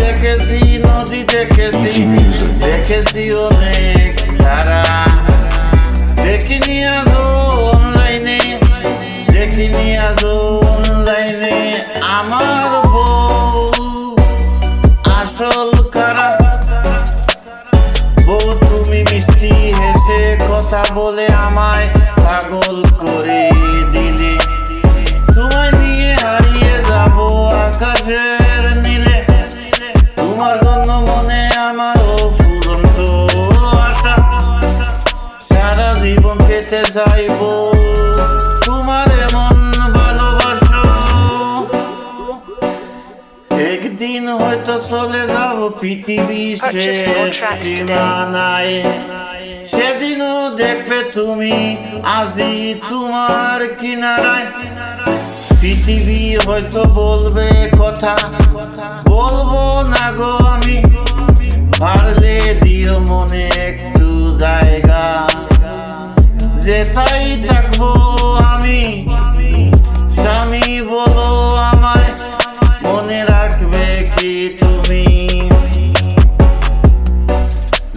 দেখেছি নদী দেখেছি. দেখেছি অনেক তারা দেখিনি আজও অনলাইনে দেখিনি আজও অনলাইনে আমার বউ। আসল কারা বউ তুমি মিষ্টি হেসে কথা বলে আমায় পাগল করে জীবন পেতে চাইব। তোমার এমন ভালোবাসো। একদিন হয়তো চলে যাব পৃথিবী. সীমানায় সেদিনও দেখবে তুমি আজি তোমার কিনারায়। পৃথিবী হয়তো বলবে কথা বলব না গো আমি। পারলে দিও মনে একটু জায়গা। যেথাই থাকব আমি স্বামী বলো আমায় মনে রাখবে কি তুমি?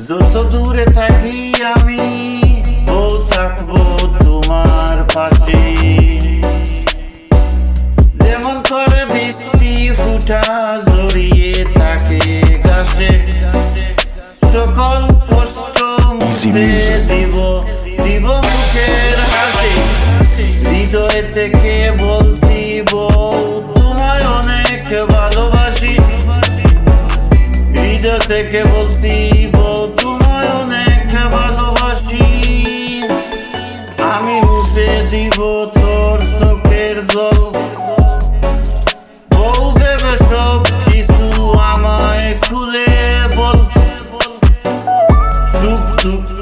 যত দূরে থাকি আমি থেকে বলছি বউ, তোমায় অনেক ভালোবাসি। হৃদয় থেকে বলছি বউ, তোমায় অনেক ভালোবাসি। আমি মুছে দিব তোর চোখের জল। বউ ভেবে সব কিছু আমায় খুলে বল। সুখ দুঃখের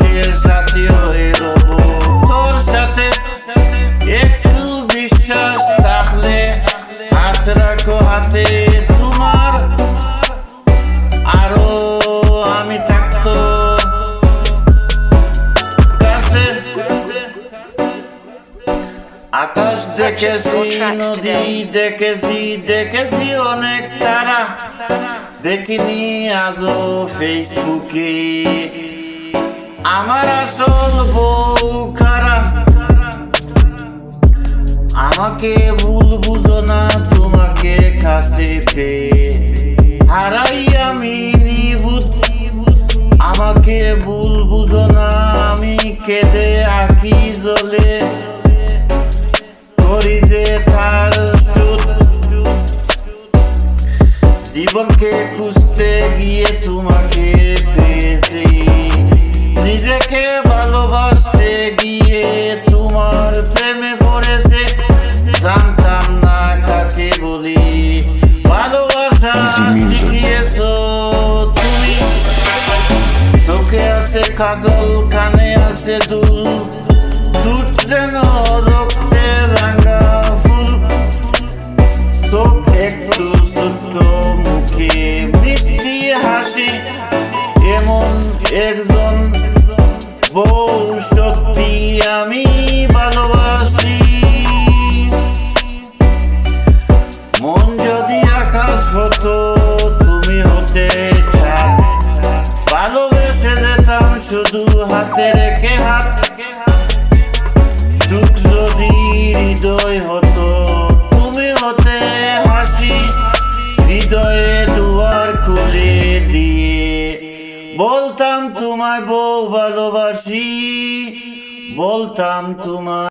দেখেছি নদী দেখেছি দেখেছি অনেক তারা দেখিনি আজও ফেসবুকে আমার আসল বউ খারাপ আমাকে ভুল বুঝো না ভালোবাসা. শিখিয়েছো তুমি চোখে আছে কাজল কানে আছে দুল দুধ যেন রক্তে রাঙা ফুল চোখ একটু ছোট্ট মুখে মিষ্টি হাসি এমন একজন বউ সত্যি আমি ভালোবাসি সুখ যদি হৃদয় হতো, তুমি হতে হাসি হৃদয়ে দুয়ার খুলে দিয়ে। বলতাম তোমায় বউ ভালোবাসি, বলতাম তোমার